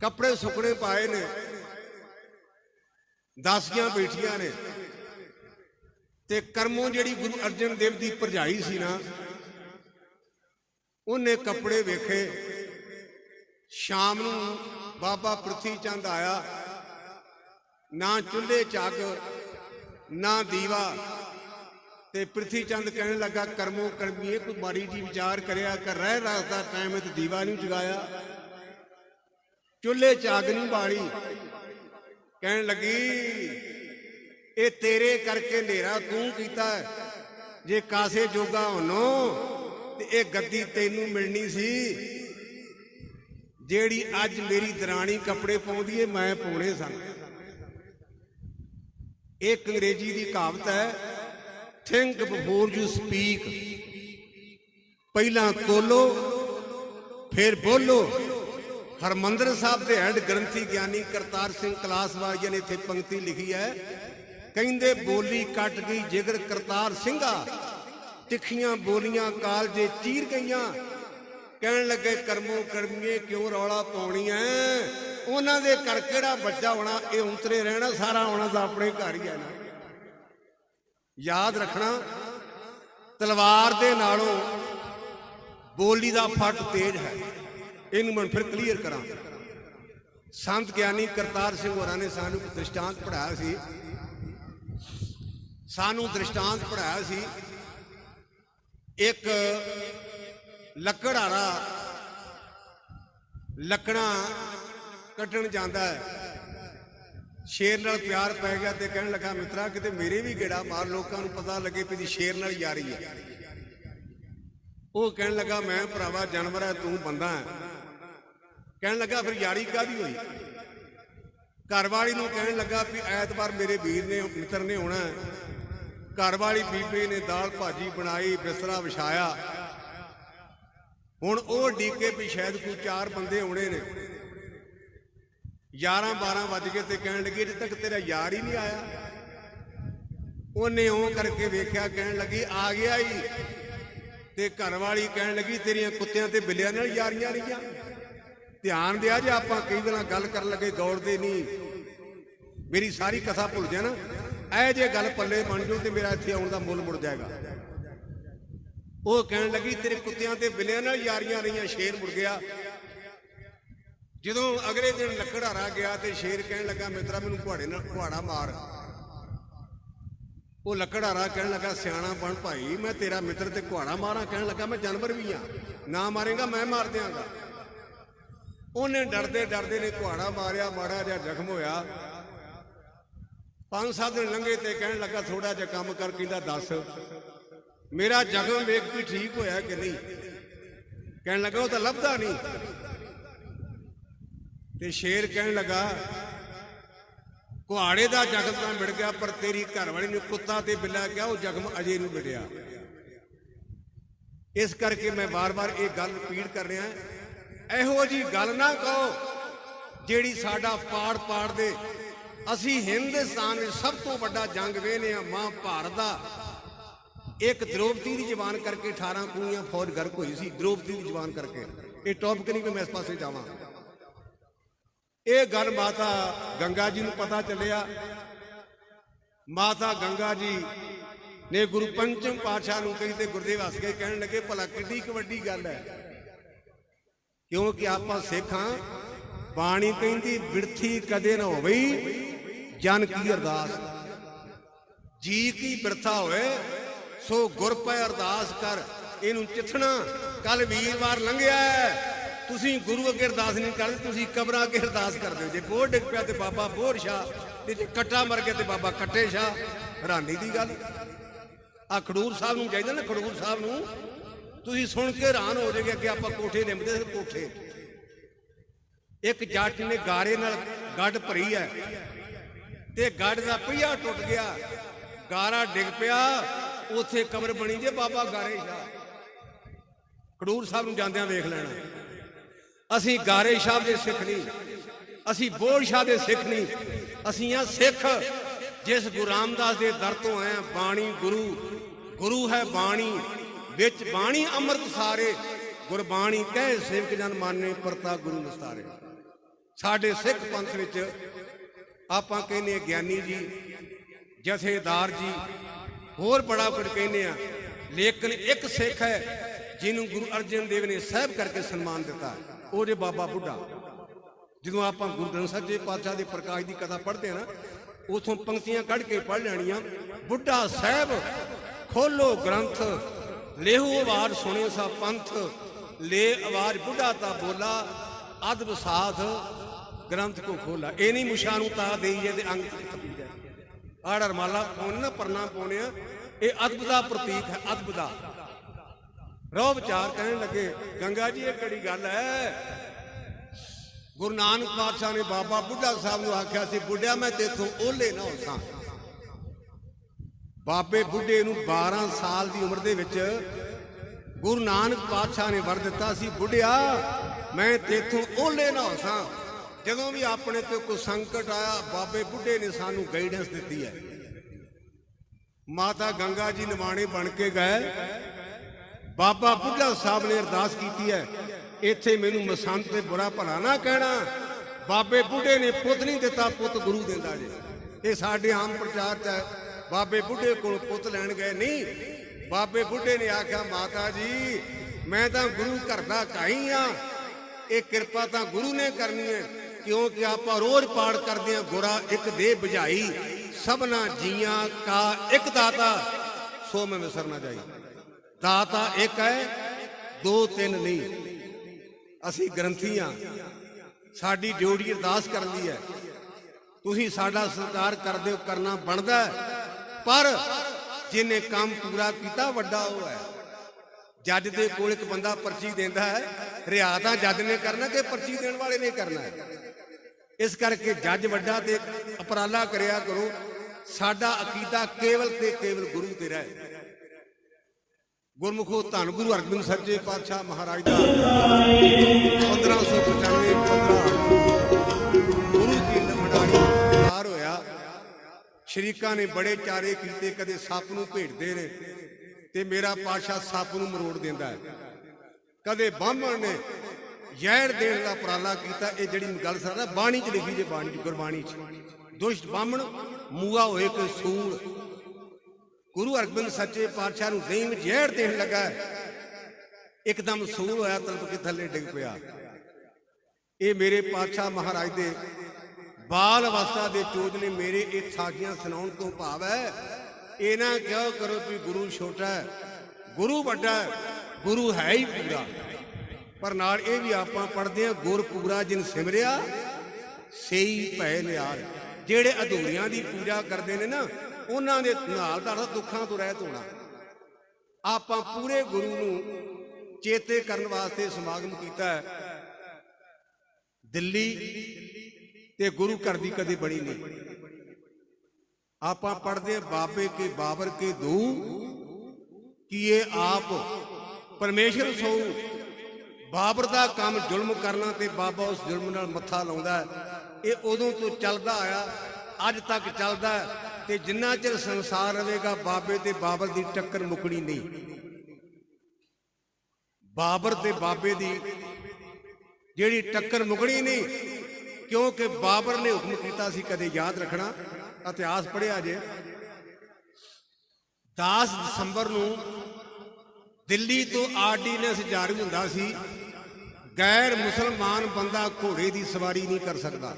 ਕੱਪੜੇ ਸੁੱਕਣੇ ਪਾਏ ਨੇ। ਦਾਸੀਆਂ ਬੈਠੀਆਂ ਨੇ। ਤੇ ਕਰਮੋਂ ਜਿਹੜੀ ਗੁਰੂ ਅਰਜਨ ਦੇਵ ਦੀ ਭਰਜਾਈ ਸੀ ਨਾ, ਉਹਨੇ ਕੱਪੜੇ ਵੇਖੇ। ਸ਼ਾਮ ਨੂੰ ਬਾਬਾ ਪ੍ਰਿਥੀ ਚੰਦ ਆਇਆ। ਨਾ ਚੁੱਲ੍ਹੇ ਚੱਗ ਨਾ ਦੀਵਾ। ਤੇ ਪ੍ਰਿਥੀ ਚੰਦ ਕਹਿਣ ਲੱਗਾ, ਕਰਮੋ ਕਰਮੀਏ, ਕੋਈ ਮਾੜੀ ਜੀ ਵਿਚਾਰ ਕਰਿਆ ਕਰ, ਰਹਿ ਰਾਤ ਦਾ ਟਾਈਮ ਤੇ ਦੀਵਾ ਨਹੀਂ ਜਗਾਇਆ। ਚੁੱਲ੍ਹੇ ਚਾਗ ਨਹੀਂ ਬਾੜੀ ਕਹਿਣ ਲੱਗੀ, ਇਹ ਤੇਰੇ ਕਰਕੇ ਹਨੇਰਾ ਤੂੰ ਕੀਤਾ ਜੇ ਕਾਸੇ ਜੋਗਾ ਹੋਨੋ, ਤੇ ਇਹ ਗੱਦੀ ਤੈਨੂੰ ਮਿਲਣੀ ਸੀ। ਜਿਹੜੀ ਅੱਜ ਮੇਰੀ ਦਰਾਣੀ ਕੱਪੜੇ ਪਾਉਂਦੀ ਏ, ਮੈਂ ਪਾਉਣੇ ਸਨ। ਇੱਕ ਅੰਗਰੇਜ਼ੀ ਦੀ ਕਹਾਵਤ ਹੈ ਥਿੰਕ ਬਿਫੋਰ ਯੂ ਸਪੀਕ ਪਹਿਲਾਂ ਤੋਲੋ, ਫਿਰ ਬੋਲੋ। ਹਰਮੰਦਰ ਸਾਹਿਬ ਦੇ ਹੈਡ ਗ੍ਰੰਥੀ ਗਿਆਨੀ ਕਰਤਾਰ ਸਿੰਘ ਕਲਾਸ ਵਾਲੀਆ ਨੇ ਇੱਥੇ ਪੰਕਤੀ ਲਿਖੀ ਹੈ। ਕਹਿੰਦੇ ਬੋਲੀ ਕੱਟ ਗਈ ਜਿਗਰ ਕਰਤਾਰ ਸਿੰਘਾ। ਤਿੱਖੀਆਂ ਬੋਲੀਆਂ ਕਾਲਜੇ ਚੀਰ ਗਈਆਂ। ਕਹਿਣ ਲੱਗੇ ਕਰਮੋ ਕਰਮੀਏ, ਕਿਉਂ ਰੌਲਾ ਪਾਉਣੀ ਐ ਉਹਨਾਂ ਦੇ ਕਰ ਕਿਹੜਾ ਬੱਚਾ ਹੋਣਾ? ਇਹ ਉਂਤਰੇ ਰਹਿਣਾ, ਸਾਰਾ ਆਉਣਾ ਤਾਂ ਆਪਣੇ ਘਰ ਹੀ ਹੈ ਨਾ। ਯਾਦ ਰੱਖਣਾ, ਤਲਵਾਰ ਦੇ ਨਾਲੋਂ ਬੋਲੀ ਦਾ ਫੱਟ ਤੇਜ਼ ਹੈ। ਇਹਨੂੰ ਮੈਂ ਫਿਰ ਕਲੀਅਰ ਕਰਾਂ। ਸੰਤ ਗਿਆਨੀ ਕਰਤਾਰ ਸਿੰਘ ਹੋਰਾਂ ਨੇ ਸਾਨੂੰ ਦ੍ਰਿਸ਼ਟਾਂਤ ਪੜਾਇਆ ਸੀ। ਸਾਨੂੰ ਦ੍ਰਿਸ਼ਟਾਂਤ ਪੜਾਇਆ ਸੀ। ਇੱਕ ਲੱਕੜਾਰਾ ਲੱਕੜਾਂ ਕੱਟਣ ਜਾਂਦਾ ਹੈ। ਸ਼ੇਰ ਨਾਲ ਪਿਆਰ ਪੈ ਗਿਆ ਤੇ ਕਹਿਣ ਲੱਗਾ, ਮਿੱਤਰਾ, ਕਿਤੇ ਮੇਰੇ ਵੀ ਗੇੜਾ ਮਾਰ, ਲੋਕਾਂ ਨੂੰ ਪਤਾ ਲੱਗੇ ਵੀ ਦੀ ਸ਼ੇਰ ਨਾਲ ਯਾਰੀ ਹੈ। ਉਹ ਕਹਿਣ ਲੱਗਾ, ਮੈਂ ਭਰਾਵਾ, ਜਾਨਵਰ ਹੈ, ਤੂੰ ਬੰਦਾ ਹੈ। ਕਹਿਣ ਲੱਗਾ ਫਿਰ ਯਾਰੀ ਕਾਦੀ ਹੋਈ? ਘਰਵਾਲੀ ਨੂੰ ਕਹਿਣ ਲੱਗਾ ਵੀ ਐਤਵਾਰ ਮੇਰੇ ਵੀਰ ਨੇ, ਮਿੱਤਰ ਨੇ ਆਉਣਾ ਘਰਵਾਲੀ ਬੀਬੀ ਨੇ ਦਾਲ ਭਾਜੀ ਬਣਾਈ, ਬਿਸਤਰਾ ਵਿਛਾਇਆ। ਹੁਣ ਉਹ ਡੀਕੇ ਵੀ ਸ਼ਾਇਦ ਕੋਈ ਚਾਰ ਬੰਦੇ ਆਉਣੇ ਨੇ। 11 12 ਵੱਜ ਗਏ ਤੇ ਕਹਿਣ ਲੱਗੀ, ਅਜੇ ਤੱਕ ਤੇਰਾ ਯਾਰ ਹੀ ਨਹੀਂ ਆਇਆ। ਉਹਨੇ ਉਹ ਕਰਕੇ ਵੇਖਿਆ, ਕਹਿਣ ਲੱਗੀ, ਆ ਗਿਆ ਹੀ ਤੇ ਘਰਵਾਲੀ ਕਹਿਣ ਲੱਗੀ, ਤੇਰੀਆਂ ਕੁੱਤਿਆਂ ਤੇ ਬਿੱਲਿਆਂ ਨਾਲ ਯਾਰੀਆਂ ਰਹੀਆਂ। ਧਿਆਨ ਦਿਆ ਜੇ ਆਪਾਂ ਕਈ ਵਾਰ ਗੱਲ ਕਰਨ ਲੱਗੇ ਗੌੜਦੇ ਨਹੀਂ। ਮੇਰੀ ਸਾਰੀ ਕਥਾ ਭੁੱਲ ਜਾਣਾ ਐ ਜੇ ਗੱਲ ਪੱਲੇ ਬਣ ਜਾਓ ਤੇ ਮੇਰਾ ਇੱਥੇ ਆਉਣ ਦਾ ਮੁੱਲ ਮੁੜ ਜਾਏਗਾ। ਉਹ ਕਹਿਣ ਲੱਗੀ, ਤੇਰੇ ਕੁੱਤਿਆਂ ਤੇ ਬਿੱਲਿਆਂ ਨਾਲ ਯਾਰੀਆਂ ਰਹੀਆਂ, ਸ਼ੇਰ ਮੁੜ ਗਿਆ। ਜਦੋਂ ਅਗਲੇ ਦਿਨ ਲੱਕੜਾਰਾ ਗਿਆ ਤੇ ਸ਼ੇਰ ਕਹਿਣ ਲੱਗਾ, ਮਿੱਤਰਾ, ਮੈਨੂੰ ਕੁਹਾੜੇ ਨਾਲ ਕੁਹਾੜਾ ਮਾਰ। ਉਹ ਲੱਕੜਾਰਾ ਕਹਿਣ ਲੱਗਾ, ਸਿਆਣਾ ਬਣ ਭਾਈ, ਮੈਂ ਤੇਰਾ ਮਿੱਤਰ ਤੇ ਕੁਹਾੜਾ ਮਾਰਾਂ। ਕਹਿਣ ਲੱਗਾ, ਮੈਂ ਜਾਨਵਰ ਵੀ ਆ ਨਾ ਮਾਰੇਗਾ, ਮੈਂ ਮਾਰ ਦਿਆਂਗਾ। ਉਹਨੇ ਡਰਦੇ ਡਰਦੇ ਨੇ ਕੁਹਾੜਾ ਮਾਰਿਆ, ਮਾੜਾ ਜਿਹਾ ਜ਼ਖਮ ਹੋਇਆ। ਪੰਜ ਸੱਤ ਦਿਨ ਲੰਘੇ ਤੇ ਕਹਿਣ ਲੱਗਾ ਥੋੜਾ ਜਿਹਾ ਕੰਮ ਕਰ, ਕਹਿੰਦਾ, ਦੱਸ। ਮੇਰਾ ਜ਼ਖਮ ਵੇਖ ਕੇ ਠੀਕ ਹੋਇਆ ਕਿ ਨਹੀਂ? ਕਹਿਣ ਲੱਗਾ, ਉਹ ਤਾਂ ਲੱਭਦਾ ਨਹੀਂ। ਤੇ ਸ਼ੇਰ ਕਹਿਣ ਲੱਗਾ, ਕੁਹਾੜੇ ਦਾ ਜ਼ਖਮ ਤਾਂ ਮਿਟ ਗਿਆ, ਪਰ ਤੇਰੀ ਘਰਵਾਲੀ ਨੂੰ ਕੁੱਤਾ ਤੇ ਬਿੱਲਾ ਕਿਹਾ, ਉਹ ਜ਼ਖਮ ਅਜੇ ਨਹੀਂ ਮਿਟਿਆ। ਇਸ ਕਰਕੇ ਮੈਂ ਵਾਰ-ਵਾਰ ਇਹ ਗੱਲ ਰਿਪੀਟ ਕਰ ਰਿਹਾ। ਇਹੋ ਜੀ ਗੱਲ ਨਾ ਕਹੋ ਜਿਹੜੀ ਸਾਡਾ ਪਾੜ ਪਾੜ ਦੇ। ਅਸੀਂ ਹਿੰਦੁਸਤਾਨ ਵਿੱਚ ਸਭ ਤੋਂ ਵੱਡਾ ਜੰਗ ਵੇਨੇ ਆ ਮਾਂ ਭਾਰਤ ਦਾ। ਇੱਕ ਦ੍ਰੋਪਦੀ ਦੀ ਜ਼ਬਾਨ ਕਰਕੇ 18 ਕੂਈਆਂ ਫੌਜ ਗਰਕ ਹੋਈ ਸੀ, ਦ੍ਰੋਪਦੀ ਦੀ ਜ਼ਬਾਨ ਕਰਕੇ। ਇਹ ਟੌਪਿਕ ਨਹੀਂ ਕਿ ਮੈਂ ਇਸ ਪਾਸੇ ਜਾਵਾਂ। ਇਹ ਗੱਲ ਮਾਤਾ ਗੰਗਾ ਜੀ ਨੂੰ ਪਤਾ ਚੱਲਿਆ। ਮਾਤਾ ਗੰਗਾ ਜੀ ਨੇ ਗੁਰੂ ਪੰਚਮ ਪਾਤਸ਼ਾਹ ਨੂੰ ਕਹੀ ਤੇ ਗੁਰਦੇਵ ਹੱਸ ਕੇ ਕਹਿਣ ਲੱਗੇ, ਭਲਾ ਕਿੱਡੀ ਕੁ ਵੱਡੀ ਗੱਲ ਹੈ। ਕਿਉਂਕਿ ਆਪਾਂ ਸਿੱਖਾਂ, ਬਾਣੀ ਕਹਿੰਦੀ ਬਿਰਥੀ ਕਦੇ ਨਾ ਹੋਵੇ, ਜਨ ਕੀ ਅਰਦਾਸ। ਜੀ ਕੀ ਬਿਰਥਾ ਹੋਵੇ, ਸੋ ਗੁਰ ਪੈ ਅਰਦਾਸ ਕਰ, ਇਹਨੂੰ ਚਿੱਠਣਾ ਕੱਲ ਵੀਰਵਾਰ ਲੰਘਿਆ ਹੈ। ਤੁਸੀਂ ਗੁਰੂ ਅੱਗੇ ਅਰਦਾਸ ਨਹੀਂ ਕਰਦੇ, ਤੁਸੀਂ ਕਬਰਾਂ ਅੱਗੇ ਅਰਦਾਸ ਕਰਦੇ ਹੋ। ਜੇ ਬੋਰ ਡਿੱਗ ਪਿਆ ਤੇ ਬਾਬਾ ਬੋਰ ਸ਼ਾ ਤੇ ਜੇ ਕੱਟਾ ਮਰ ਗਿਆ ਤੇ ਬਾਬਾ ਕੱਟੇ ਸ਼ਾ ਹੈਰਾਨੀ ਦੀ ਗੱਲ। ਆ ਖਡੂਰ ਸਾਹਿਬ ਨੂੰ ਚਾਹੀਦਾ ਨਾ, ਖਡੂਰ ਸਾਹਿਬ ਨੂੰ ਤੁਸੀਂ ਸੁਣ ਕੇ ਹੈਰਾਨ ਹੋ ਜਾਓਗੇ ਅੱਗੇ ਆਪਾਂ ਕੋਠੇ ਨਿੰਮਦੇ ਸੀ, ਕੋਠੇ। ਇੱਕ ਜੱਟ ਨੇ ਗਾਰੇ ਨਾਲ ਗੱਡ ਭਰੀ ਹੈ। ਤੇ ਗੱਡ ਦਾ ਪਹੀਆ ਟੁੱਟ ਗਿਆ। ਗਾਰਾ ਡਿੱਗ ਪਿਆ। ਉੱਥੇ ਕਬਰ ਬਣੀ ਜੇ ਬਾਬਾ ਗਾਰੇ ਸ਼ਾਹ। ਖਡੂਰ ਸਾਹਿਬ ਨੂੰ ਜਾਂਦਿਆਂ ਵੇਖ ਲੈਣਾ। ਅਸੀਂ ਗਾਰੇ ਸ਼ਾਹ ਦੇ ਸਿੱਖ ਨਹੀਂ। ਅਸੀਂ ਬੋੜ ਸ਼ਾਹ ਦੇ ਸਿੱਖ ਨਹੀਂ। ਅਸੀਂ ਆ ਸਿੱਖ ਜਿਸ ਗੁਰੂ ਰਾਮਦਾਸ ਦੇ ਦਰ ਤੋਂ ਆਏ ਹਾਂ, ਬਾਣੀ ਗੁਰੂ। ਗੁਰੂ ਹੈ ਬਾਣੀ। ਵਿੱਚ ਬਾਣੀ ਅੰਮ੍ਰਿਤ ਸਾਰੇ ਗੁਰਬਾਣੀ ਕਹਿ ਸੇਵਕ ਜਨ ਮਾਨੇ ਪਰਤਾ ਗੁਰੂ ਨਸਤਾਰੇ। ਸਾਡੇ ਸਿੱਖ ਪੰਥ ਵਿੱਚ ਆਪਾਂ ਕਹਿੰਦੇ ਗਿਆਨੀ ਜੀ, ਜਥੇਦਾਰ ਜੀ, ਹੋਰ ਬੜਾ ਕੁਝ ਕਹਿੰਦੇ ਆ ਲੇਕਿਨ ਇੱਕ ਸਿੱਖ ਹੈ ਜਿਹਨੂੰ ਗੁਰੂ ਅਰਜਨ ਦੇਵ ਨੇ ਸਹਿਬ ਕਰਕੇ ਸਨਮਾਨ ਦਿੱਤਾ, ਉਹ ਜੇ ਬਾਬਾ ਬੁੱਢਾ। ਜਦੋਂ ਆਪਾਂ ਗੁਰੂ ਗ੍ਰੰਥ ਸਾਹਿਬ ਦੇ ਪਾਤਸ਼ਾਹ ਦੇ ਪ੍ਰਕਾਸ਼ ਦੀ ਕਥਾ ਪੜ੍ਹਦੇ ਆ ਨਾ, ਉਥੋਂ ਪੰਕਤੀਆਂ ਕੱਢ ਕੇ ਪੜ੍ਹ ਲੈਣੀਆਂ, ਬੁੱਢਾ ਸਾਹਿਬ ਖੋਲੋ ਗ੍ਰੰਥ ਲੇਹੂ ਆਵਾਜ਼ ਸੁਣਿਓ ਸਾ ਪੰਥ, ਲੈ ਆਵਾਜ਼ ਬੁੱਢਾ ਤਾ ਬੋਲਾ, ਅਦਬ ਸਾਥ ਗ੍ਰੰਥ ਕੋ ਖੋਲਾ। ਇਹ ਨਹੀਂ ਮੁਸ਼ਾ ਨੂੰ ਤਾ ਦੇਈਏ ਤੇ ਅੰਗ ਤਪੀ ਆੜ ਰਮਾਲਾ ਪਾਉਣੇ ਨਾ ਪਰਨਾ ਪਾਉਣੇ ਆ। ਇਹ ਅਦਬ ਦਾ ਪ੍ਰਤੀਕ ਹੈ, ਅਦਬ ਦਾ। ਰੋ ਵਿਚਾਰ ਕਹਿਣ ਲੱਗੇ, ਗੰਗਾ ਜੀ, ਇਹ ਕਿਹੜੀ ਗੱਲ ਹੈ? ਗੁਰੂ ਨਾਨਕ ਪਾਤਸ਼ਾਹ ਨੇ ਬਾਬਾ ਬੁੱਢਾ ਸਾਹਿਬ ਨੂੰ ਆਖਿਆ ਸੀ, ਬੁੱਢਿਆ, ਮੈਂ ਤੇਥੋਂ ਓਲੇ ਨਾ ਹੋਸਾਂ। ਬਾਬੇ ਬੁੱਢੇ ਨੂੰ 12 ਸਾਲ ਦੀ ਉਮਰ ਦੇ ਵਿੱਚ ਗੁਰੂ ਨਾਨਕ ਪਾਤਸ਼ਾਹ ਨੇ ਵਰ ਦਿੱਤਾ ਸੀ, ਬੁੱਢਿਆ, ਮੈਂ ਤੇਥੋਂ ਓਲੇ ਨਾ ਹੋਸਾਂ ਜਦੋਂ ਵੀ ਆਪਣੇ ਤੇ ਕੋਈ ਸੰਕਟ ਆਇਆ, ਬਾਬੇ ਬੁੱਢੇ ਨੇ ਸਾਨੂੰ ਗਾਈਡੈਂਸ ਦਿੱਤੀ ਹੈ। ਮਾਤਾ ਗੰਗਾ ਜੀ ਨਿਮਾਣੇ ਬਣ ਕੇ ਗਏ। ਬਾਬਾ ਬੁੱਢਾ ਸਾਹਿਬ ਨੇ ਅਰਦਾਸ ਕੀਤੀ ਹੈ, ਇੱਥੇ ਮੈਨੂੰ ਮਸੰਤ ਤੇ ਬੁਰਾ ਭਲਾ ਨਾ ਕਹਿਣਾ। ਬਾਬੇ ਬੁੱਢੇ ਨੇ ਪੁੱਤ ਨਹੀਂ ਦਿੱਤਾ, ਪੁੱਤ ਗੁਰੂ ਦਿੰਦਾ ਜੇ। ਇਹ ਸਾਡੇ ਆਮ ਪ੍ਰਚਾਰ ਚ ਹੈ। ਬਾਬੇ ਬੁੱਢੇ ਕੋਲ ਪੁੱਤ ਲੈਣ ਗਏ ਨਹੀਂ। ਬਾਬੇ ਬੁੱਢੇ ਨੇ ਆਖਿਆ, ਮਾਤਾ ਜੀ, ਮੈਂ ਤਾਂ ਗੁਰੂ ਘਰ ਦਾ ਕਾਈ ਆ। ਇਹ ਕਿਰਪਾ ਤਾਂ ਗੁਰੂ ਨੇ ਕਰਨੀ ਹੈ, ਕਿਉਂਕਿ ਆਪਾਂ ਰੋਜ਼ ਪਾਠ ਕਰਦੇ ਆ, ਗੁਰਾ ਇੱਕ ਦੇ ਬੁਝਾਈ, ਸਭਨਾ ਜੀਆਂ ਕਾ ਇੱਕ ਦਾਤਾ। ਸੋ ਮੈਂ ਵਿਸਰ ਨਾ ਜਾਈ। ਦਾਤਾ ਇੱਕ ਹੈ, ਦੋ ਤਿੰਨ ਨਹੀਂ। ਅਸੀਂ ਗ੍ਰੰਥੀ ਆ। ਸਾਡੀ ਡਿਊਟੀ ਅਰਦਾਸ ਕਰਨ ਦੀ ਹੈ। ਤੁਸੀਂ ਸਾਡਾ ਸਤਿਕਾਰ ਕਰਦੇ ਹੋ, ਕਰਨਾ ਬਣਦਾ ਹੈ। ਪਰ ਜਿਹਨੇ ਕੰਮ ਪੂਰਾ ਕੀਤਾ, ਵੱਡਾ ਉਹ ਹੈ। ਜੱਜ ਦੇ ਕੋਲ ਇੱਕ ਬੰਦਾ ਪਰਚੀ ਦਿੰਦਾ ਹੈ ਰਿਆ ਤਾਂ ਜੱਜ ਨੇ ਕਰਨਾ ਕਿ ਪਰਚੀ ਦੇਣ ਵਾਲੇ ਨੇ ਕਰਨਾ ਇਸ ਕਰਕੇ ਜੱਜ ਵੱਡਾ ਤੇ ਅਪਰਾਲਾ ਕਰਿਆ ਕਰੋ, ਸਾਡਾ ਅਕੀਦਾ ਕੇਵਲ ਤੇ ਕੇਵਲ ਗੁਰੂ ਤੇ ਰਹੇ। ਗੁਰਮੁਖੋ ਧੰਨ ਗੁਰੂ ਅਰਜਨ ਸਾਹਿਬ ਜੀ ਪਾਤਸ਼ਾਹ ਮਹਾਰਾਜ ਦਾ। 1595 15 ਸ਼ਰੀਕਾਂ ਨੇ ਬੜੇ ਚਾਰੇ ਕੀਤੇ, ਕਦੇ ਸੱਪ ਨੂੰ ਭੇਟਦੇ ਨੇ ਤੇ ਮੇਰਾ ਪਾਤਸ਼ਾਹ ਸੱਪ ਨੂੰ ਮਰੋੜ ਦਿੰਦਾ ਹੈ। ਕਦੇ ਬਾਹਮਣ ਨੇ ਜ਼ਹਿਰ ਦੇਣ ਦਾ ਉਪਰਾਲਾ ਕੀਤਾ, ਇਹ ਜਿਹੜੀ ਗੱਲ ਸਾਰਾ ਬਾਣੀ 'ਚ ਲਿਖੀ ਜੇ, ਬਾਣੀ 'ਚ, ਗੁਰਬਾਣੀ 'ਚ। ਦੁਸ਼ਟ ਬਾਹਮਣ ਮੂਆ ਹੋਏ ਕੋਈ ਸੂਲ। ਗੁਰੂ ਅਰਜਨ ਸੱਚੇ ਪਾਤਸ਼ਾਹ ਨੂੰ ਜ਼ਹੀਮ ਜ਼ਹਿਰ ਦੇਣ ਲੱਗਾ ਇੱਕਦਮ ਸੂਲ ਹੋਇਆ ਤਲਪ ਕੇ ਥੱਲੇ ਡਿੱਗ ਪਿਆ। ਇਹ ਮੇਰੇ ਪਾਤਸ਼ਾਹ ਮਹਾਰਾਜ ਦੇ ਬਾਲ ਅਵਸਥਾ ਦੇ ਚੋਜ ਨੇ ਮੇਰੇ ਇਹ ਸਾਖੀਆਂ ਸੁਣਾਉਣ ਤੋਂ ਭਾਵ ਹੈ ਇਹਨਾਂ ਕਿਹਾ ਕਰੋ ਵੀ ਗੁਰੂ ਛੋਟਾ ਹੈ, ਗੁਰੂ ਵੱਡਾ ਹੈ, ਗੁਰੂ ਹੈ ਹੀ ਪੂਰਾ। ਪਰ ਨਾਲ ਇਹ ਵੀ ਆਪਾਂ ਪੜ੍ਹਦੇ ਹਾਂ, ਗੁਰ ਪੂਰਾ ਜਿਨ ਸਿਮਰਿਆ, ਸਈ ਭੈ ਲਿਆਰ ਜਿਹੜੇ ਅਧੂਰੀਆਂ ਦੀ ਪੂਜਾ ਕਰਦੇ ਨੇ ਨਾ, ਉਹਨਾਂ ਦੇ ਨਾਲ ਦਾ ਦੁੱਖਾਂ ਤੋਂ ਰਹਿਤ ਹੋਣਾ। ਆਪਾਂ ਪੂਰੇ ਗੁਰੂ ਨੂੰ ਚੇਤੇ ਕਰਨ ਵਾਸਤੇ ਸਮਾਗਮ ਕੀਤਾ ਹੈ। ਦਿੱਲੀ ਤੇ ਗੁਰੂ ਘਰ ਦੀ ਕਦੇ ਬਣੀ ਨਹੀਂ। ਆਪਾਂ ਪੜ੍ਹਦੇ ਬਾਬੇ ਕੇ ਬਾਬਰ ਕੇ ਦੂ ਕੀਏ ਆਪ ਪਰਮੇਸ਼ਰ ਸੋ। ਬਾਬਰ ਦਾ ਕੰਮ ਜ਼ੁਲਮ ਕਰਨਾ ਤੇ ਬਾਬਾ ਉਸ ਜ਼ੁਲਮ ਨਾਲ ਮੱਥਾ ਲਾਉਂਦਾ ਇਹ ਉਦੋਂ ਤੋਂ ਚੱਲਦਾ ਆਇਆ, ਅੱਜ ਤੱਕ ਚੱਲਦਾ ਤੇ ਜਿੰਨਾ ਚਿਰ ਸੰਸਾਰ ਰਹੇਗਾ, ਬਾਬੇ ਤੇ ਬਾਬਰ ਦੀ ਟੱਕਰ ਮੁਕਣੀ ਨਹੀਂ। ਬਾਬਰ ਤੇ ਬਾਬੇ ਦੀ ਜਿਹੜੀ ਟੱਕਰ ਮੁਕਣੀ ਨਹੀਂ ਕਿਉਂਕਿ ਬਾਬਰ ਨੇ ਹੁਕਮ ਕੀਤਾ ਸੀ ਕਦੇ ਯਾਦ ਰੱਖਣਾ, ਇਤਿਹਾਸ ਪੜਿਆ ਜੇ। 10 ਦਸੰਬਰ ਨੂੰ ਦਿੱਲੀ ਤੋਂ ਆਰਡੀਨੈਂਸ ਜਾਰੀ ਹੁੰਦਾ ਸੀ, ਗੈਰ ਮੁਸਲਮਾਨ ਬੰਦਾ ਘੋੜੇ ਦੀ ਸਵਾਰੀ ਨਹੀਂ ਕਰ ਸਕਦਾ।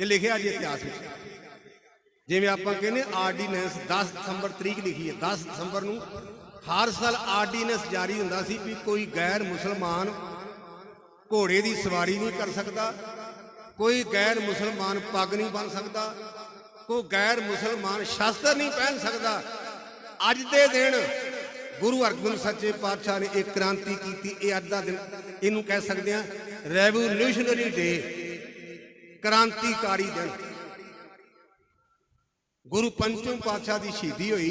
ਇਹ ਲਿਖਿਆ ਜੀ ਇਤਿਹਾਸ ਵਿੱਚ। ਜਿਵੇਂ ਆਪਾਂ ਕਹਿੰਦੇ ਆਰਡੀਨੈਂਸ 10 ਦਸੰਬਰ ਤਰੀਕ ਲਿਖੀ ਹੈ। 10 ਦਸੰਬਰ ਨੂੰ ਹਰ ਸਾਲ ਆਰਡੀਨੈਂਸ ਜਾਰੀ ਹੁੰਦਾ ਸੀ ਵੀ ਕੋਈ ਗੈਰ ਮੁਸਲਮਾਨ ਘੋੜੇ ਦੀ ਸਵਾਰੀ ਨਹੀਂ ਕਰ ਸਕਦਾ। ਕੋਈ ਗੈਰ ਮੁਸਲਮਾਨ ਪੱਗ ਨਹੀਂ ਬਣ ਸਕਦਾ, ਕੋਈ ਗੈਰ ਮੁਸਲਮਾਨ ਸ਼ਸਤਰ ਨਹੀਂ ਪਹਿਨ ਸਕਦਾ। ਅੱਜ ਦੇ ਦਿਨ ਗੁਰੂ ਅਰਜਨ ਸੱਚੇ ਪਾਤਸ਼ਾਹ ਨੇ ਇੱਕ ਕ੍ਰਾਂਤੀ ਕੀਤੀ, ਇਹ ਅੱਜ ਦਾ ਦਿਨ। ਇਹਨੂੰ ਕਹਿ ਸਕਦੇ ਆ ਰੈਵੋਲੂਸ਼ਨਰੀ ਡੇ ਕ੍ਰਾਂਤੀਕਾਰੀ ਦਿਨ। ਗੁਰੂ ਪੰਚਮ ਪਾਤਸ਼ਾਹ ਦੀ ਸ਼ਹੀਦੀ ਹੋਈ,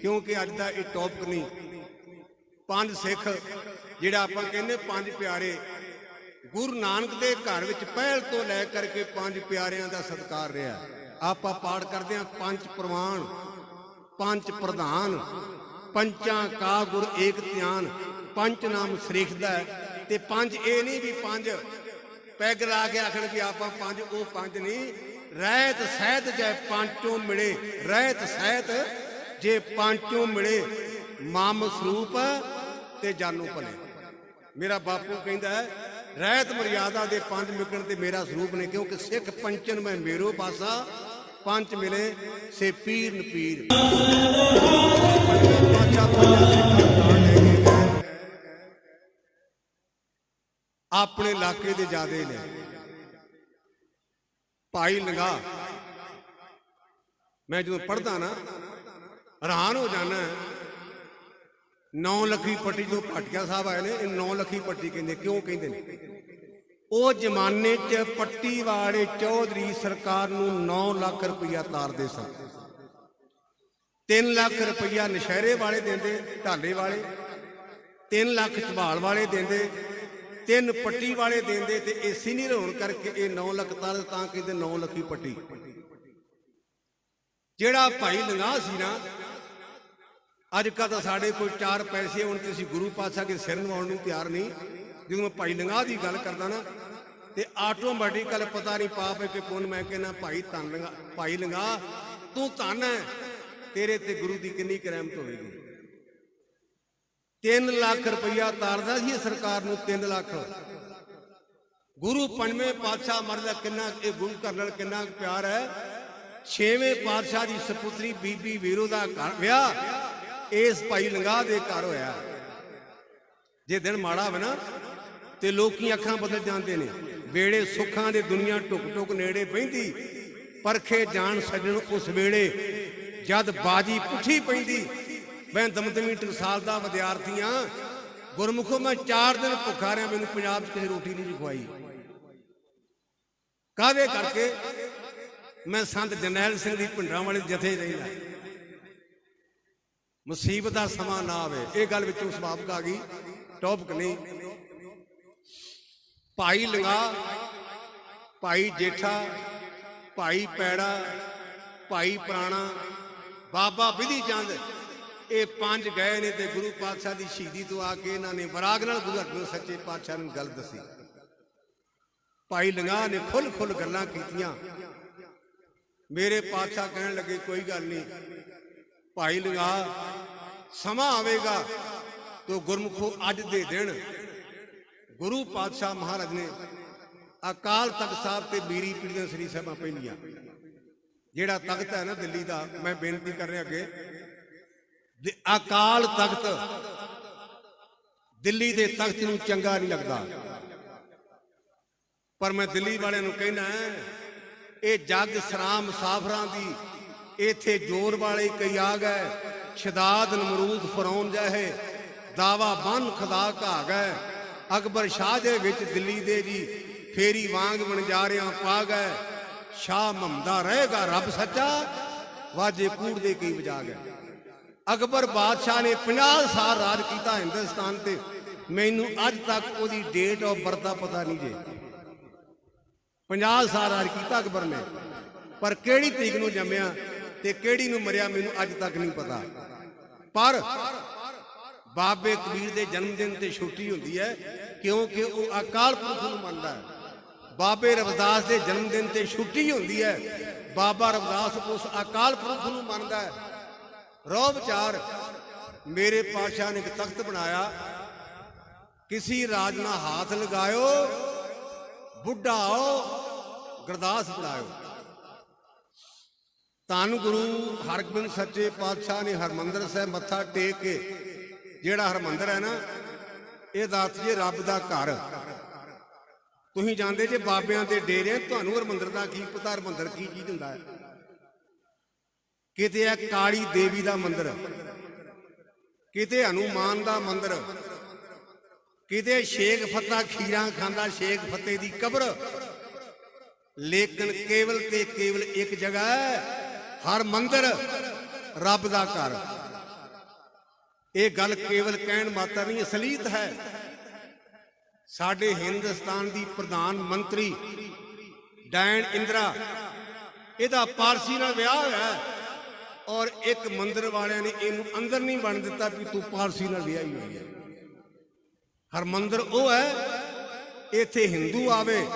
ਕਿਉਂਕਿ ਅੱਜ ਦਾ ਇਹ ਟੌਪਿਕ ਨਹੀਂ। ਪੰਜ ਸਿੱਖ, ਜਿਹੜਾ ਆਪਾਂ ਕਹਿੰਦੇ ਪੰਜ ਪਿਆਰੇ ਗੁਰੂ ਨਾਨਕ ਦੇ ਘਰ ਵਿੱਚ ਪਹਿਲ ਤੋਂ ਲੈ ਕਰਕੇ ਪੰਜ ਪਿਆਰਿਆਂ ਦਾ ਸਤਕਾਰ ਰਿਹਾ। ਆਪਾਂ ਪਾਠ ਕਰਦੇ ਹਾਂ ਪੰਜ ਪ੍ਰਵਾਨ ਪੰਜ ਪ੍ਰਧਾਨ ਪੰਚਾਂ ਕਾ ਗੁਰ ਏਕ ਧਿਆਨ ਪੰਜ ਨਾਮ ਸ੍ਰੇਖਦਾ ਹੈ ਤੇ ਪੰਜ ਇਹ ਨਹੀਂ ਵੀ ਪੰਜ ਪੈਗ ਲਾ ਕੇ ਆਖਣ ਵੀ ਆਪਾਂ ਪੰਜ ਉਹ ਪੰਜ ਨਹੀਂ। ਰਹਿਤ ਸਹਿਤ ਜੈ ਪੰਚੋਂ ਮਿਲੇ ਰਹਿਤ ਸਹਿਤ ਜੇ ਪੰਚੋਂ ਮਿਲੇ ਮਾਮ ਸਰੂਪ ਤੇ ਜਾਨੂ ਭਲੇ। ਮੇਰਾ ਬਾਪੂ ਕਹਿੰਦਾ ਹੈ, ਰਹਿਤ ਮਰਿਆਦਾ ਦੇ ਪੰਜ ਮਿਕਣ ਤੇ ਮੇਰਾ ਸਰੂਪ ਨੇ, ਕਿਉਂਕਿ ਸਿੱਖ ਪੰਚਨ ਮੈਂ ਮੇਰੋ ਬਾਸਾ ਪੰਜ ਮਿਲੇ ਸੇ ਪੀਰ ਨ ਆਪਣੇ ਇਲਾਕੇ ਦੇ ਜਾਦੇ ਨੇ। ਭਾਈ ਲੰਗਾ ਮੈਂ ਜਦੋਂ ਪੜਦਾ ਨਾ, ਹੈਰਾਨ ਹੋ ਜਾਣਾ 9 ਲੱਖੀ ਪੱਟੀ ਤੋਂ ਭਾਟੀਆ ਸਾਹਿਬ ਆਏ ਨੇ, ਇਹ 9 ਲੱਖੀ ਪੱਟੀ ਕਹਿੰਦੇ, ਕਿਉਂ ਕਹਿੰਦੇ ਨੇ? ਉਹ ਜ਼ਮਾਨੇ 'ਚ ਪੱਟੀ ਵਾਲੇ ਚੌਧਰੀ ਸਰਕਾਰ ਨੂੰ 9 ਲੱਖ ਰੁਪਇਆ ਤਾਰਦੇ ਸਨ। 3 ਲੱਖ ਰੁਪਇਆ ਨਸ਼ਹਿਰੇ ਵਾਲੇ ਦਿੰਦੇ, ਢਾਲੇ ਵਾਲੇ। 3 ਲੱਖ ਝਬਾਲ ਵਾਲੇ ਦਿੰਦੇ, ਤਿੰਨ ਪੱਟੀ ਵਾਲੇ ਦਿੰਦੇ ਤੇ ਇਹ ਸੀਨੀਅਰ ਹੋਣ ਕਰਕੇ ਇਹ 9 ਲੱਖ ਤਾਰ ਤਾਂ ਕਹਿੰਦੇ 9 ਲੱਖੀ ਪੱਟੀ। ਜਿਹੜਾ ਭਾਈ ਲੰਗਾ ਸੀ ਨਾ ਅੱਜ ਕੱਲ੍ਹ ਤਾਂ ਸਾਡੇ ਕੋਲ ਚਾਰ ਪੈਸੇ ਹੁਣ ਤੇ ਅਸੀਂ ਗੁਰੂ ਪਾਤਸ਼ਾਹ ਦੇ ਸਿਰ ਨਵਾਉਣ ਨੂੰ ਤਿਆਰ ਨਹੀਂ। ਜਦੋਂ ਮੈਂ ਭਾਈ ਲੰਗਾ ਦੀ ਗੱਲ ਕਰਦਾ ਨਾ, ਤੇ ਆਟੋਮੈਟਿਕਲ ਪਤਾ ਨਹੀਂ ਪਾਪ ਹੈ ਕਿ ਪੁੰਨ, ਮੈਂ ਕਹਿੰਦਾ, ਭਾਈ ਧੰਨ ਲੰਗਾ ਭਾਈ ਲੰਗਾ ਤੂੰ ਧੰਨ ਹੈ, ਤੇਰੇ ਤੇ ਗੁਰੂ ਦੀ ਕਿੰਨੀ ਕਰਹਿਮਤ ਹੋਵੇਗੀ? 3 ਲੱਖ ਰੁਪਈਆ ਤਾਰਦਾ ਸੀ ਸਰਕਾਰ ਨੂੰ 3 ਲੱਖ। ਗੁਰੂ ਪੰਜਵੇਂ ਪਾਤਸ਼ਾਹ ਮਰਦਾ ਕਿੰਨਾ, ਇਹ ਗੁਰੂ ਕਰਨ ਨਾਲ ਕਿੰਨਾ ਕੁ ਪਿਆਰ ਹੈ। ਛੇਵੇਂ ਪਾਤਸ਼ਾਹ ਦੀ ਸੁਪੁੱਤਰੀ ਬੀਬੀ ਵੀਰੋ ਦਾ ਘਰ ਵਿਆਹ ਇਸ ਭਾਈ ਲੰਗਾ ਦੇ ਘਰ ਹੋਇਆ। ਜੇ ਦਿਨ ਮਾੜਾ ਹੋਵੇ ਨਾ, ਤੇ ਲੋਕੀ ਅੱਖਾਂ ਬਦਲ ਜਾਂਦੇ ਨੇ। ਵੇੜੇ ਸੁੱਖਾਂ ਦੇ ਦੁਨੀਆ ਟੁਕ ਟੁਕ ਨੇੜੇ ਬਹਿੰਦੀ, ਪਰਖੇ ਜਾਣ ਸੱਜਣ ਉਸ ਵੇਲੇ, ਜਦ ਬਾਜੀ ਪੁੱਠੀ ਪੈਂਦੀ। ਮੈਂ ਦਮਦਮੀ ਟਕਸਾਲ ਦਾ ਵਿਦਿਆਰਥੀਆਂ ਗੁਰਮੁਖੋ, ਮੈਂ 4 ਦਿਨ ਭੁੱਖਾ ਰਿਹਾ, ਮੈਨੂੰ ਪੰਜਾਬ 'ਚ ਕਿਸੇ ਰੋਟੀ ਨਹੀਂ ਖਵਾਈ। ਕਾਹਦੇ ਕਰਕੇ? ਮੈਂ ਸੰਤ ਜਰਨੈਲ ਸਿੰਘ ਦੀ ਭਿੰਡਰਾਂ ਵਾਲੇ ਜਥੇ ਰਹਿੰਦਾ। ਮੁਸੀਬਤ ਦਾ ਸਮਾਂ ਨਾ ਆਵੇ। ਇਹ ਗੱਲ ਵਿੱਚੋਂ ਸੁਭਾਵਕ ਆ ਗਈ। ਟੌਪਿਕ ਨਹੀਂ। ਭਾਈ ਲੰਗਾ, ਭਾਈ ਜੇਠਾ, ਭਾਈ ਪੈੜਾ, ਭਾਈ ਪ੍ਰਾਣਾ, ਬਾਬਾ ਵਿਧੀ ਚੰਦ। ਇਹ ਪੰਜ ਗਏ ਨੇ ਤੇ ਗੁਰੂ ਪਾਤਸ਼ਾਹ ਦੀ ਸ਼ਹੀਦੀ ਤੋਂ ਆ ਕੇ ਇਹਨਾਂ ਨੇ ਬਰਾਗ ਨਾਲ ਗੁਰੂ ਅਰਜਨ ਸੱਚੇ ਪਾਤਸ਼ਾਹ ਨੂੰ ਗੱਲ ਦੱਸੀ। ਭਾਈ ਲੰਗਾ ਨੇ ਖੁੱਲ ਖੁੱਲ ਗੱਲਾਂ ਕੀਤੀਆਂ। ਮੇਰੇ ਪਾਤਸ਼ਾਹ ਕਹਿਣ ਲੱਗੇ, ਕੋਈ ਗੱਲ ਨਹੀਂ। ਭਾਈ ਲੰਗਾ, ਸਮਾਂ ਆਵੇਗਾ ਤੋ ਗੁਰਮੁਖੋ ਅੱਜ ਦੇ ਦਿਨ ਗੁਰੂ ਪਾਤਸ਼ਾਹ ਮਹਾਰਾਜ ਨੇ ਅਕਾਲ ਤਖਤ ਸਾਹਿਬ ਤੇ ਮੀਰੀ ਪੀੜੀਆਂ ਸ੍ਰੀ ਸਾਹਿਬਾਂ ਪਹਿਲੀਆਂ ਜਿਹੜਾ ਤਖਤ ਹੈ ਨਾ ਦਿੱਲੀ ਦਾ, ਮੈਂ ਬੇਨਤੀ ਕਰ ਰਿਹਾ ਅੱਗੇ। ਅਕਾਲ ਤਖਤ ਦਿੱਲੀ ਦੇ ਤਖਤ ਨੂੰ ਚੰਗਾ ਨਹੀਂ ਲੱਗਦਾ। ਪਰ ਮੈਂ ਦਿੱਲੀ ਵਾਲਿਆਂ ਨੂੰ ਕਹਿਣਾ ਇਹ ਜੱਗ ਸਰਾਮ ਮੁਸਾਫਰਾਂ ਦੀ ਇੱਥੇ ਜੋਰ ਵਾਲੇ ਕਈ ਆ ਗਏ। ਸ਼ਦਾਦ ਨਮਰੂਦ ਫਰੌਨ ਜਹੇ ਦਾਵਾ ਬਨ ਖੁਦਾ ਕਾ ਗਏ ਅਕਬਰ ਸ਼ਾਹ ਦੇ ਵਿੱਚ ਦਿੱਲੀ ਦੇ ਜੀ ਫੇਰੀ ਵਾਂਗ ਵਣਜਾਰਿਆਂ ਪਾ ਗਏ ਸ਼ਾਹ ਮਮਦਾ ਰਹੇਗਾ ਰੱਬ ਸੱਚਾ। ਵਾਜੇ ਕੂੜ ਦੇ ਕਈ ਵਜਾ ਗਏ। ਅਕਬਰ ਬਾਦਸ਼ਾਹ ਨੇ 50 ਸਾਲ ਰਾਜ ਕੀਤਾ ਹਿੰਦੁਸਤਾਨ ਤੇ। ਮੈਨੂੰ ਅੱਜ ਤੱਕ ਉਹਦੀ ਡੇਟ ਆਫ ਬਰਥ ਦਾ ਪਤਾ ਨਹੀਂ ਜੇ। 50 ਸਾਲ ਰਾਜ ਕੀਤਾ ਅਕਬਰ ਨੇ। ਪਰ ਕਿਹੜੀ ਤਰੀਕ ਨੂੰ ਜੰਮਿਆ? ਤੇ ਕਿਹੜੀ ਨੂੰ ਮਰਿਆ ਮੈਨੂੰ ਅੱਜ ਤੱਕ ਨਹੀਂ ਪਤਾ। ਪਰ ਬਾਬੇ ਕਬੀਰ ਦੇ ਜਨਮ ਦਿਨ ਤੇ ਛੁੱਟੀ ਹੁੰਦੀ ਹੈ, ਕਿਉਂਕਿ ਉਹ ਅਕਾਲ ਪੁਰਖ ਨੂੰ ਮੰਨਦਾ ਹੈ। ਬਾਬੇ ਰਵਿਦਾਸ ਦੇ ਜਨਮ ਦਿਨ ਤੇ ਛੁੱਟੀ ਹੁੰਦੀ ਹੈ, ਬਾਬਾ ਰਵਿਦਾਸ ਉਸ ਅਕਾਲ ਪੁਰਖ ਨੂੰ ਮੰਨਦਾ ਹੈ। ਰੋਹ ਵਿਚਾਰ, ਮੇਰੇ ਪਾਸ਼ਾ ਨੇ ਇੱਕ ਤਖਤ ਬਣਾਇਆ। ਕਿਸੇ ਰਾਜ ਨਾਲ ਹਾਥ ਲਗਾਇਓ ਬੁੱਢਾਓ ਗਰਦਾਸ ਬਣਾਇਓ। ਧੰਨ ਗੁਰੂ ਹਰਗੋਬਿੰਦ ਸੱਚੇ ਪਾਤਸ਼ਾਹ ਨੇ ਹਰਮੰਦਰ ਸਾਹਿਬ ਮੱਥਾ ਟੇਕ ਕੇ, ਜਿਹੜਾ ਹਰਮੰਦਰ ਹੈ ਨਾ, ਇਹ ਦਾਤ ਜੀ ਰੱਬ ਦਾ ਘਰ। ਤੁਸੀਂ ਜਾਣਦੇ ਜੇ ਬਾਬਿਆਂ ਦੇ ਡੇਰੇ, ਤੁਹਾਨੂੰ ਹਰਮੰਦਰ ਦਾ ਕੀ ਪਤਾ, ਹਰਮੰਦਰ ਕੀ ਚੀਜ਼ ਹੁੰਦਾ ਹੈ? ਕਿਤੇ ਹੈ ਕਾਲੀ ਦੇਵੀ ਦਾ ਮੰਦਿਰ, ਕਿਤੇ ਹਨੂਮਾਨ ਦਾ ਮੰਦਿਰ, ਕਿਤੇ ਸ਼ੇਖ ਫੱਤਾ ਖੀਰਾਂ ਖਾਂਦਾ ਸ਼ੇਖ ਫੱਤੇ ਦੀ ਕਬਰ। ਲੇਕਿਨ ਕੇਵਲ ਤੇ ਕੇਵਲ ਇੱਕ ਜਗ੍ਹਾ ਹੈ। ਹਰ ਮੰਦਰ ਰੱਬ ਦਾ ਘਰ। ਇਹ ਗੱਲ ਕੇਵਲ ਕਹਿਣ ਮਾਤਰ ਨਹੀਂ ਅਸਲੀਤ ਹੈ। ਸਾਡੇ ਹਿੰਦੁਸਤਾਨ ਦੀ ਪ੍ਰਧਾਨ ਮੰਤਰੀ ਡੈਨ ਇੰਦਰਾ, ਇਹਦਾ ਪਾਰਸੀ ਨਾਲ ਵਿਆਹ ਹੋਇਆ ਔਰ ਇੱਕ ਮੰਦਰ ਵਾਲਿਆਂ ਨੇ ਇਹਨੂੰ ਅੰਦਰ ਨਹੀਂ ਬਣ ਦਿੱਤਾ ਵੀ ਤੂੰ ਪਾਰਸੀ ਨਾਲ ਵਿਆਹੀ ਹੋਈ ਹੈ। ਹਰ ਮੰਦਰ ਉਹ ਹੈ, ਇੱਥੇ ਹਿੰਦੂ ਆਵੇ,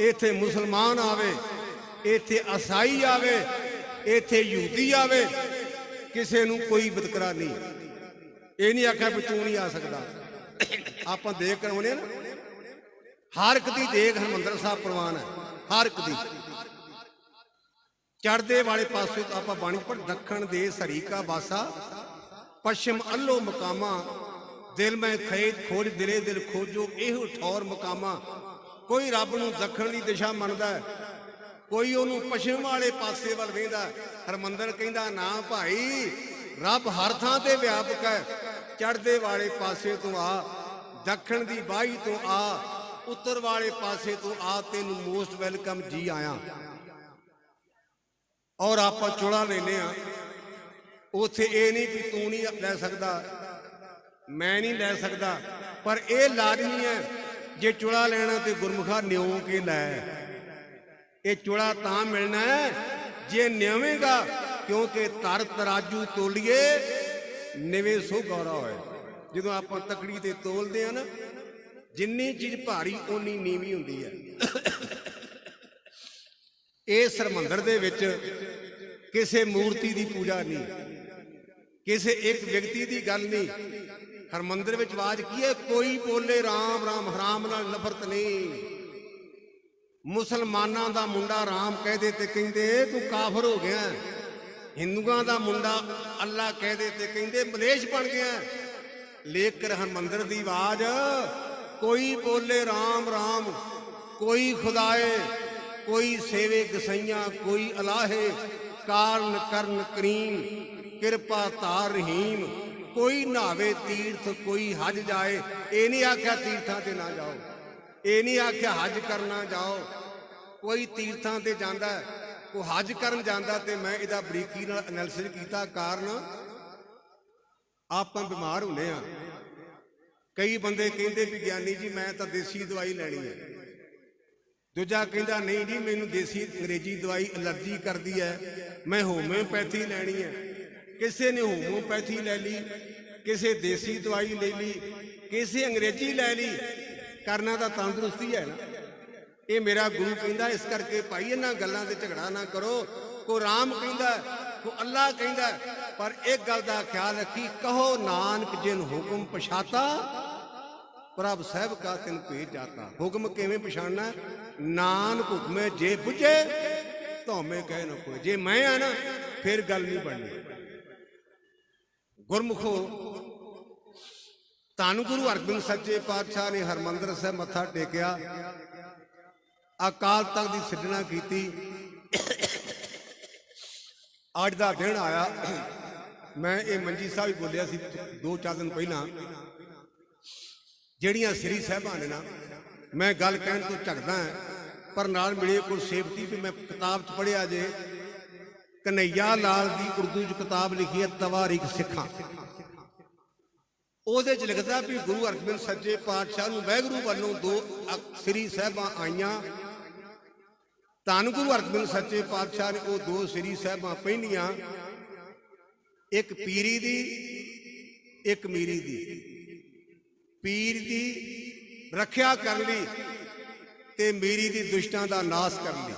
ਇੱਥੇ ਮੁਸਲਮਾਨ ਆਵੇ, ਇੱਥੇ ਈਸਾਈ ਆਵੇ ਇੱਥੇ ਯਹੂਦੀ ਆਵੇ, ਕਿਸੇ ਨੂੰ ਕੋਈ ਬਤਕਰਾ ਨਹੀਂ। ਇਹ ਨਹੀਂ ਆਖਿਆ ਵੀ ਤੂੰ ਨਹੀਂ ਆ ਸਕਦਾ। ਆਪਾਂ ਦੇਖ ਕਰ ਆਉਨੇ ਨਾ, ਹਰ ਇੱਕ ਦੀ ਦੇਖ ਹਰਮੰਦਰ ਸਾਹਿਬ ਪ੍ਰਵਾਨ ਹੈ, ਹਰ ਇੱਕ ਦੀ। ਚੜਦੇ ਵਾਲੇ ਪਾਸੇ ਤੋਂ ਆਪਾਂ ਬਾਣੀ ਪਰ ਦੱਖਣ ਦੇ ਸਰੀਕਾ ਵਾਸਾ ਪਸ਼ਚਿਮ ਅੱਲੋ ਮਕਾਮਾ, ਦਿਲ ਮੈਂ ਖੇਤ ਖੋਜ, ਦਿਲੇ ਦਿਲ ਖੋਜੋ, ਇਹੋ ਠੌਰ ਮਕਾਮਾ। ਕੋਈ ਰੱਬ ਨੂੰ ਦੱਖਣ ਦੀ ਦਿਸ਼ਾ ਮੰਨਦਾ ਹੈ ਕੋਈ ਉਹਨੂੰ ਪਸ਼ਚਿਮ ਵਾਲੇ ਪਾਸੇ ਵੱਲ ਵੇਂਦਾ ਹਰਮੰਦਰ ਕਹਿੰਦਾ, ਨਾ ਭਾਈ, ਰੱਬ ਹਰ ਥਾਂ ਤੇ ਵਿਆਪਕ ਹੈ। ਚੜਦੇ ਵਾਲੇ ਪਾਸੇ ਤੋਂ ਆ, ਦੱਖਣ ਦੀ ਬਾਹੀ ਤੋਂ ਆ, ਉੱਤਰ ਵਾਲੇ ਪਾਸੇ ਤੋਂ ਆ, ਤੈਨੂੰ ਮੋਸਟ ਵੈਲਕਮ ਜੀ ਆਇਆ। ਔਰ ਆਪਾਂ ਚੁੜਾ ਲੈਨੇ ਆ ਉਥੇ ਇਹ ਨਹੀਂ ਕਿ ਤੂੰ ਨਹੀਂ ਲੈ ਸਕਦਾ, ਮੈਂ ਨਹੀਂ ਲੈ ਸਕਦਾ, ਪਰ ਇਹ ਲਾਜ਼ਮੀ ਹੈ। ਜੇ ਚੁੜਾ ਲੈਣਾ ਤੇ ਗੁਰਮੁਖਾ ਨਿਉ ਕੇ ਲੈ। ਇਹ ਚੁੜਾ ਤਾਂ ਮਿਲਣਾ ਹੈ ਜੇ ਨਿਵੇਂਗਾ ਕਿਉਂਕਿ ਤਰ ਤਰਾਜੂ ਤੋਲੀਏ, ਨਿਵੇ ਸੋ ਗੌਰਾ ਹੋਏ। ਜਦੋਂ ਆਪਾਂ ਤਕੜੀ ਤੇ ਤੋਲਦੇ ਆ ਨਾ, ਜਿੰਨੀ ਚੀਜ਼ ਭਾਰੀ, ਓਨੀ ਨੀਵੀਂ ਹੁੰਦੀ ਹੈ। ਇਹ ਸਰਮੰਦਰ ਦੇ ਵਿੱਚ ਕਿਸੇ ਮੂਰਤੀ ਦੀ ਪੂਜਾ ਨਹੀਂ, ਕਿਸੇ ਇੱਕ ਵਿਅਕਤੀ ਦੀ ਗੱਲ ਨਹੀਂ। ਹਰਮੰਦਰ ਵਿੱਚ ਆਵਾਜ਼ ਕੀ ਹੈ? ਕੋਈ ਬੋਲੇ ਰਾਮ ਰਾਮ, ਹਰਾਮ ਨਾਲ ਨਫ਼ਰਤ ਨਹੀਂ। ਮੁਸਲਮਾਨਾਂ ਦਾ ਮੁੰਡਾ ਰਾਮ ਕਹਦੇ ਤੇ ਕਹਿੰਦੇ ਤੂੰ ਕਾਫਰ ਹੋ ਗਿਆ ਹਿੰਦੂਆਂ ਦਾ ਮੁੰਡਾ ਅੱਲਾ ਕਹਦੇ ਤੇ ਕਹਿੰਦੇ, ਮਲੇਸ਼ ਬਣ ਗਿਆ ਲੇਕਰ ਹਰਮੰਦਰ ਦੀ ਆਵਾਜ਼, ਕੋਈ ਬੋਲੇ ਰਾਮ ਰਾਮ, ਕੋਈ ਖੁਦਾਏ, ਕੋਈ ਸੇਵੇ ਗਸਈਆਂ, ਕੋਈ ਅਲਾਹੇ, ਕਾਰਨ ਕਰਨ ਕਰੀਮ, ਕਿਰਪਾ ਧਾਰ ਰਹੀਮ, ਕੋਈ ਨਾਵੇ ਤੀਰਥ, ਕੋਈ ਹਜ ਜਾਏ। ਇਹ ਨਹੀਂ ਆਖਿਆ ਤੀਰਥਾਂ ਤੇ ਨਾ ਜਾਓ। ਇਹ ਨਹੀਂ ਆਖਿਆ ਹਜ ਕਰਨਾ ਜਾਓ। ਕੋਈ ਤੀਰਥਾਂ ਤੇ ਜਾਂਦਾ ਹੈ, ਕੋਈ ਹਜ ਕਰਨ ਜਾਂਦਾ ਤੇ ਮੈਂ ਇਹਦਾ ਬਰੀਕੀ ਨਾਲ ਐਨਾਲਿਸਿਸ ਕੀਤਾ ਕਾਰਨ ਆਪਾਂ ਬਿਮਾਰ ਹੁੰਨੇ ਆ। ਕਈ ਬੰਦੇ ਕਹਿੰਦੇ ਵੀ ਗਿਆਨੀ ਜੀ ਮੈਂ ਤਾਂ ਦੇਸੀ ਦਵਾਈ ਲੈਣੀ ਹੈ। ਦੂਜਾ ਕਹਿੰਦਾ ਨਹੀਂ ਜੀ ਮੈਨੂੰ ਦੇਸੀ ਅੰਗਰੇਜ਼ੀ ਦਵਾਈ ਅਲਰਜੀ ਕਰਦੀ ਹੈ। ਮੈਂ ਹੋਮਿਓਪੈਥੀ ਲੈਣੀ ਹੈ। ਕਿਸੇ ਨੇ ਹੋਮਿਓਪੈਥੀ ਲੈ ਲਈ ਕਿਸੇ ਦੇਸੀ ਦਵਾਈ ਲੈ ਲਈ ਕਿਸੇ ਅੰਗਰੇਜ਼ੀ ਲੈ ਲਈ। ਕਰਨਾ ਤਾਂ ਤੰਦਰੁਸਤੀ ਹੈ ਨਾ। ਇਹ ਮੇਰਾ ਗੁਰੂ ਕਹਿੰਦਾ, ਇਸ ਕਰਕੇ ਭਾਈ ਇਹਨਾਂ ਗੱਲਾਂ ਤੇ ਝਗੜਾ ਨਾ ਕਰੋ। ਕੋ ਰਾਮ ਕਹਿੰਦਾ ਕੋ ਅੱਲਾ ਕਹਿੰਦਾ, ਪਰ ਇੱਕ ਗੱਲ ਦਾ ਖਿਆਲ ਰੱਖੀ, ਕਹੋ, ਨਾਨਕ ਜਿਨ ਹੁਕਮ ਪਛਾਤਾ, ਪ੍ਰਭ ਸਾਹਿਬ ਕਾ ਤਿਨ ਭੇਜ ਜਾਤਾ। ਹੁਕਮ ਕਿਵੇਂ ਪਛਾਣਨਾ? ਨਾਨਕ ਹੁਕਮੇ ਜੇ ਬੁਝੇ, ਧੌਮੇ ਕਹਿ ਨਾ ਕੋਈ ਜੇ ਮੈਂ ਆ ਨਾ, ਫਿਰ ਗੱਲ ਨਹੀਂ ਬਣਨੀ। ਗੁਰਮੁਖੋ ਧੰਨ ਗੁਰੂ ਅਰਜਨ ਸੱਚੇ ਪਾਤਸ਼ਾਹ ਨੇ ਹਰਮੰਦਰ ਸਾਹਿਬ ਮੱਥਾ ਟੇਕਿਆ। ਅਕਾਲ ਤਖਤ ਦੀ ਸਿੱਧਣਾ ਕੀਤੀ। ਅੱਜ ਦਾ ਦਿਨ ਆਇਆ। ਮੈਂ ਇਹ ਮੰਜੀ ਸਾਹਿਬ ਹੀ ਬੋਲਿਆ ਸੀ ਦੋ ਚਾਰ ਦਿਨ ਪਹਿਲਾਂ। ਜਿਹੜੀਆਂ ਸ੍ਰੀ ਸਾਹਿਬਾਂ ਨੇ ਨਾ ਮੈਂ ਗੱਲ ਕਹਿਣ ਤੋਂ ਝਕਦਾ ਪਰ ਨਾਲ ਮਿਲੇ ਕੋਲ ਸੇਫਟੀ ਵੀ ਮੈਂ ਕਿਤਾਬ 'ਚ ਪੜਿਆ ਜੇ। ਕਨਈਆ ਲਾਲ ਦੀ ਉਰਦੂ 'ਚ ਕਿਤਾਬ ਲਿਖੀ ਹੈ ਤਵਾਰੀਖ ਸਿੱਖਾਂ। ਉਹਦੇ 'ਚ ਲਿਖਦਾ ਵੀ ਗੁਰੂ ਅਰਜਨ ਸੱਚੇ ਪਾਤਸ਼ਾਹ ਨੂੰ ਵੈਗਰੂ ਵੱਲੋਂ ਦੋ ਸ੍ਰੀ ਸਾਹਿਬਾਂ ਆਈਆਂ। ਧੰਨ ਗੁਰੂ ਅਰਜਨ ਸੱਚੇ ਪਾਤਸ਼ਾਹ ਨੇ ਉਹ ਦੋ ਸ੍ਰੀ ਸਾਹਿਬਾਂ ਪਹਿਨੀਆਂ ਇੱਕ ਪੀਰੀ ਦੀ, ਇੱਕ ਮੀਰੀ ਦੀ। ਪੀਰ ਦੀ ਰੱਖਿਆ ਕਰਨ ਲਈ ਤੇ ਮੀਰੀ ਦੀ ਦੁਸ਼ਟਾਂ ਦਾ ਨਾਸ਼ ਕਰਨ ਲਈ।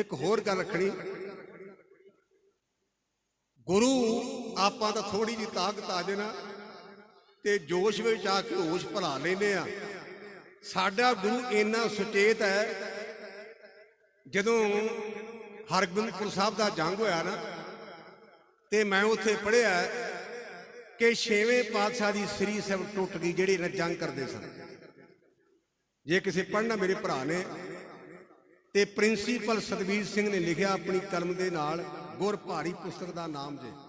ਇੱਕ ਹੋਰ ਗੱਲ ਰੱਖਣੀ। ਗੁਰੂ ਆਪਾਂ ਤਾਂ ਥੋੜੀ ਜਿਹੀ ਤਾਕਤ ਆ ਜੇ ਨਾ ਤੇ ਜੋਸ਼ ਵਿੱਚ ਆ ਕੇ ਹੋਸ਼ ਭੁਲਾ ਲੈਨੇ ਆ। ਸਾਡਾ ਗੁਰੂ ਇੰਨਾ ਸੁਚੇਤ ਹੈ, ਜਦੋਂ ਹਰਗੋਬਿੰਦਪੁਰ ਸਾਹਿਬ ਦਾ ਜੰਗ ਹੋਇਆ ਨਾ, ਤੇ ਮੈਂ ਉੱਥੇ ਪੜ੍ਹਿਆ ਕਿ ਛੇਵੇਂ ਪਾਤਸ਼ਾਹ ਦੀ ਸ੍ਰੀ ਸਾਹਿਬ ਟੁੱਟ ਗਈ, ਜਿਹੜੇ ਨਾਲ ਜੰਗ ਕਰਦੇ ਸਨ। ਜੇ ਕਿਸੇ ਪੜ੍ਹਨਾ ਮੇਰੇ ਭਰਾ ਨੇ, ਤੇ ਪ੍ਰਿੰਸੀਪਲ ਸਤਵੀਰ ਸਿੰਘ ਨੇ ਲਿਖਿਆ ਆਪਣੀ ਕਲਮ ਦੇ ਨਾਲ, ਗੁਰ ਭਾਰੀ ਪੁਸਤਕ ਦਾ ਨਾਮ ਜੇ।